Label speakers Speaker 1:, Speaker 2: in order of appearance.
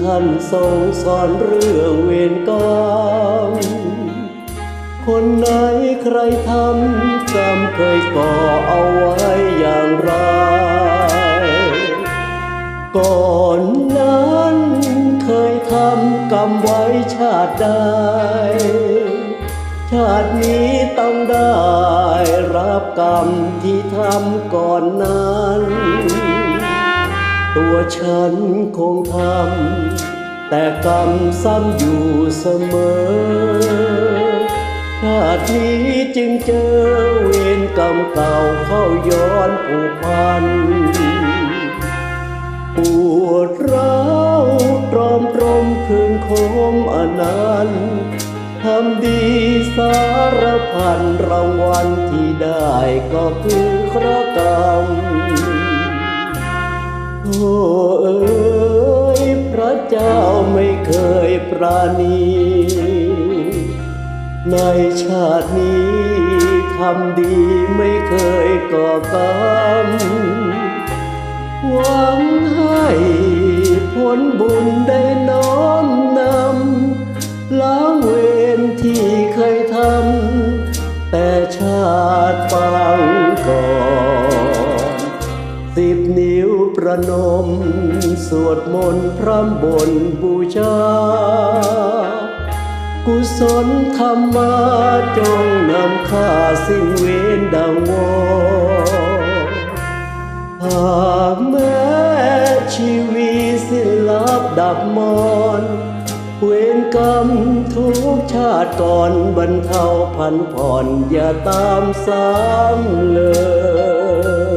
Speaker 1: ท่านทรงสอนเรื่องเวรกรรม คนไหนใครทำกรรมเคยก่อเอาไว้อย่างไร ก่อนนั้นเคยทำกรรมไว้ชาติใด ชาตินี้ต้องได้รับกรรมที่ทำก่อนนั้น ตัวฉันคงทำแต่กรรมซ้ำอยู่เสมอชาตินี้จึงเจอเวรกรรมเก่าเข้าย้อนผูกพันปวดร้าวตรอมตรมคืนคมอนันต์ทำดีสารพันรางวัลที่ได้ก็คือคราะห์กรร เจ้าไม่เคยปราณี ในชาตินี้ทำดีไม่เคยก่อกรรมหวังให้ผลบุญได้น้อมนำล้างเวรที่เคยทำแต่ชาติปางก่อนสิบนิ้ ประนม สวดมนต์พร่ำบนบูชา กุศลธรรมาจงนำข้าสิ้นเวรดังวอนหากแม้ชีวิตสิ้นลับดับมอนเวรกรรมทุกชาติก่อนบรรเทาพันผ่อนอย่าตามซ้ำเลย